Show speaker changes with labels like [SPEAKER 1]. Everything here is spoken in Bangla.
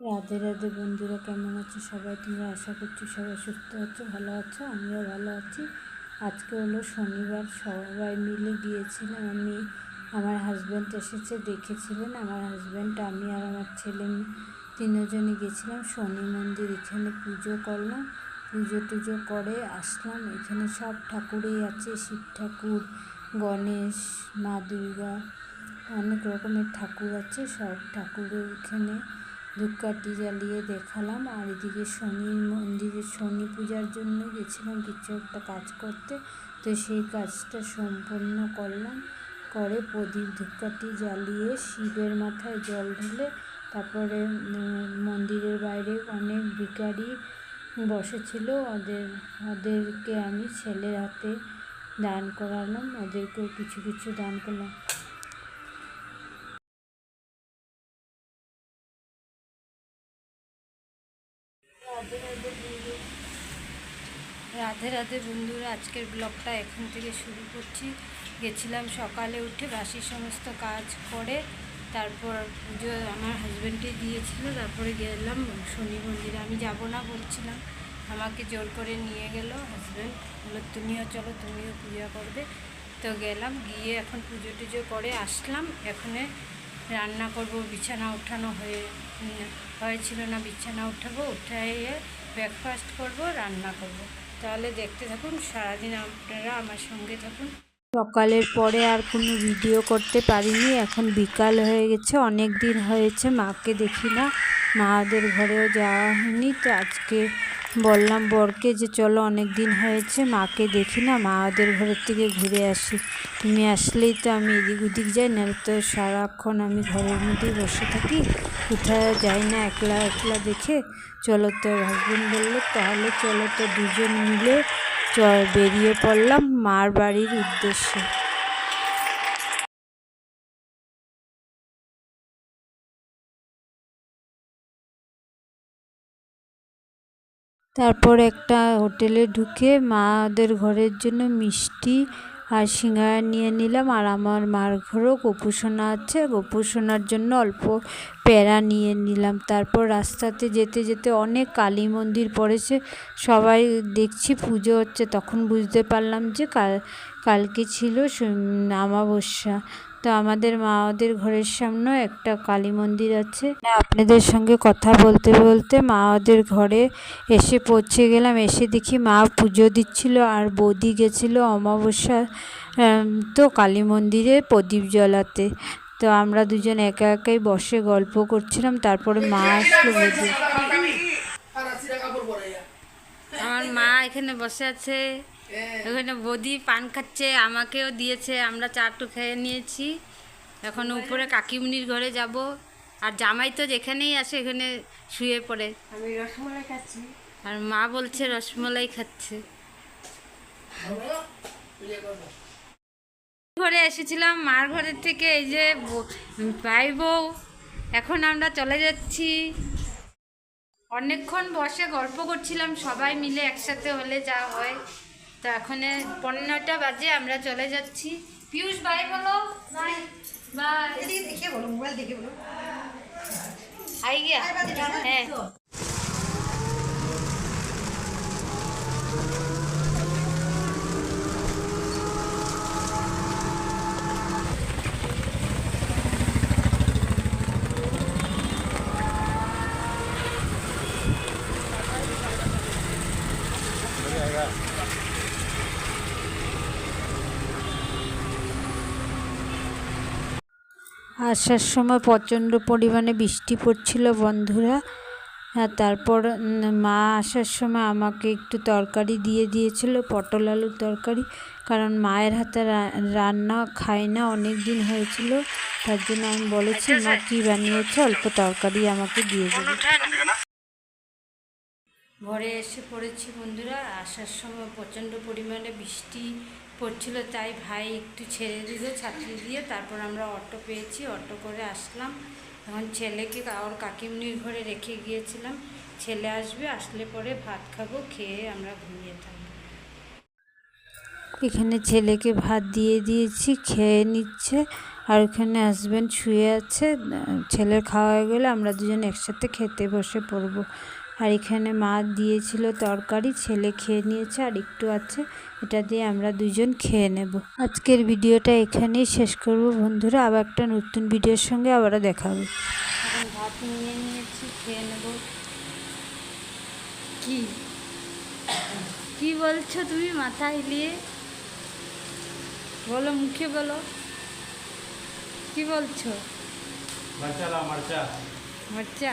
[SPEAKER 1] রাধে রাধে বন্ধুরা, কেমন আছো সবাই? তোমরা আশা করছি সবাই সুস্থ আছো, ভালো আছো, আমিও ভালো আছি। আজকে হলো শনিবার, সবাই মিলে গিয়েছিলাম আমি, আমার হাজব্যান্ড এসেছে, দেখেছিলেন আমার হাজব্যান্ড আমি আর আমার ছেলে মেয়ে তিনজনই গেছিলাম শনি মন্দির, এখানে পুজো করলাম, পুজো টুজো করে আসলাম, এখানে সব ঠাকুরই আছে, শিব ঠাকুর, গণেশ, মা দুর্গা, অনেক রকমের ঠাকুর আছে, সব ঠাকুরের এখানে ধূপকাঠি জ্বালিয়ে দেখালাম। আর এদিকে শনি, মন্দিরে শনি পূজার জন্য গেছিলাম কিছু একটা কাজ করতে। তো সেই কাজটা সম্পন্ন করলাম। করে প্রদীপ ধূপকাঠি জ্বালিয়ে শিবের মাথায় জল ঢেলে তারপরে মন্দিরের বাইরে অনেক ভিখারি বসেছিল। ওদের, ওদেরকে আমি ছেলের হাতে দান করালাম। ওদেরকেও কিছু কিছু দান করলাম। রাধে রাধে বন্ধু বন্ধুরা, আজকের ব্লগটা এখান থেকে শুরু করছি। গেছিলাম সকালে উঠে বাসির সমস্ত কাজ করে, তারপর পুজো আমার হাজব্যান্ডে দিয়েছিল, তারপরে গেলাম শনি মন্দিরে। আমি যাব না বলছিলাম, আমাকে জোর করে নিয়ে গেল হাজব্যান্ড বলল, তুমিও চলো, তুমিও পূজা করবে। তো গেলাম, গিয়ে এখন পুজো টুজো করে আসলাম। এখানে রান্না করব, বিছানা উঠানো হয়ে হয়েছিল না, বিছানা উঠাবো উঠাইয়ে ব্রেকফাস্ট করব, রান্না করব। তাহলে দেখতে থাকুন, সারাদিন আপনারা আমার সঙ্গে থাকুন। সকালের পরে আর কোনো ভিডিও করতে পারিনি, এখন বিকাল হয়ে গেছে, অনেক দিন হয়েছে, মাকে দেখি না, মাদের ঘরেও যাওয়া হয়নি, তো আজকে বললাম, বরকে যে চলো অনেক দিন হয়েছে, মাকে দেখি না, মা ওদের ঘরের থেকে ঘুরে আসি। তুমি আসলেই তো আমি এদিক ওদিক যাই না তো সারাক্ষণ আমি ঘরের মধ্যেই বসে থাকি। কোথাও যাই না, একলা একলা দেখে। চলো তো হাজবেন্ড বলল, তাহলে চলো তো দুজন মিলে চ, বেরিয়ে পড়লাম মার বাড়ির উদ্দেশ্যে। তারপর একটা হোটেলে ঢুকে মাদের ঘরের জন্য মিষ্টি আর সিঙ্গারা নিয়ে নিলাম। আর আমার মার ঘরেও গোপুসোনা আছে। গোপুসোনার জন্য অল্প প্যারা নিয়ে নিলাম। তারপর রাস্তাতে যেতে যেতে অনেক কালী মন্দির পড়েছে। সবাই দেখছি পুজো হচ্ছে। তখন বুঝতে পারলাম যে কাল, কালকে ছিল আমাবস্যা তো আমাদের মা ওদের ঘরের সামনে একটা কালী মন্দির আছে। আপনাদের সঙ্গে কথা বলতে বলতে মা ওদের ঘরে এসে পৌঁছে গেলাম। এসে দেখি মা পুজো দিচ্ছিল আর বৌদি গেছিল অমাবস্যা তো কালী মন্দিরে প্রদীপ জ্বলাতে। তো আমরা দুজন একা একাই বসে গল্প করছিলাম, তারপরে মা আসলো আমার মা এখানে বসে আছে। ওখানে বৌদি পান খাচ্ছে আমাকেও দিয়েছে আমরা চারটু খেয়ে নিয়েছি। এখন উপরে কাকিমনির ঘরে যাব। আর জামাই তো যেখানেই আসে এখানে শুয়ে পড়ে।
[SPEAKER 2] আমি রসমালাই খাচ্ছি।
[SPEAKER 1] আর মা বলছে রসমলাই খাচ্ছে। ঘরে এসেছিলাম মার ঘরের থেকে এই যে ভাই বউ। এখন আমরা চলে যাচ্ছি। অনেকক্ষণ বসে গল্প করছিলাম সবাই মিলে একসাথে হলে যা হয়। তো এখন পনেরোটা বাজে আমরা চলে যাচ্ছি। পিয়ুষ বাই বলো। বাই।
[SPEAKER 2] দেখে বলো মোবাইল দেখে বলো।
[SPEAKER 1] আই গিয়া। হ্যাঁ। আসার সময় প্রচণ্ড পরিমাণে বৃষ্টি পড়ছিল বন্ধুরা। হ্যাঁ তারপর মা আসার সময় আমাকে একটু তরকারি দিয়ে দিয়েছিল, পটল আলুর তরকারি। কারণ মায়ের হাতে রান্না খাই না, অনেক দিন হয়েছিল। তার জন্য আমি বলেছি, মা, কী বানিয়েছে? অল্প তরকারি আমাকে দিয়ে দেবে। ঘরে এসে পড়েছি বন্ধুরা। আসার সময় প্রচণ্ড পরিমাণে বৃষ্টি পড়ছিল, তাই ভাই একটু ছেড়ে দিল ছাত্রী দিয়ে তারপর আমরা অটো পেয়েছি। অটো করে আসলাম। এখন ছেলেকে ওর কাকিমনির ঘরে রেখে গিয়েছিলাম। ছেলে আসবে, আসলে পরে ভাত খাব, খেয়ে আমরা ঘুমিয়ে থাকব। এখানে ছেলেকে ভাত দিয়ে দিয়েছি, খেয়ে নিচ্ছে। আর ওখানে হাজব্যান্ড শুয়ে আছে, ছেলের খাওয়া হয়ে গেলে আমরা দুজন একসাথে খেতে বসে পড়ব। আর এখানে মা দিয়েছিল তরকারি, ছেলে খেয়ে নিয়েছে আর একটু আছে, এটা দিয়ে আমরা দুজন খেয়ে নেব। আজকের ভিডিওটা এখানেই শেষ করব বন্ধুরা, আবার একটা নতুন ভিডিওর সঙ্গে আবারও দেখাবো এখন ভাত নিয়ে নিয়েছি, খেয়ে নেব। কি? কি বলছো তুমি মাথা হিলিয়ে বলো, মুখে বলো। কি বলছো?
[SPEAKER 3] মরচা
[SPEAKER 1] মরচা।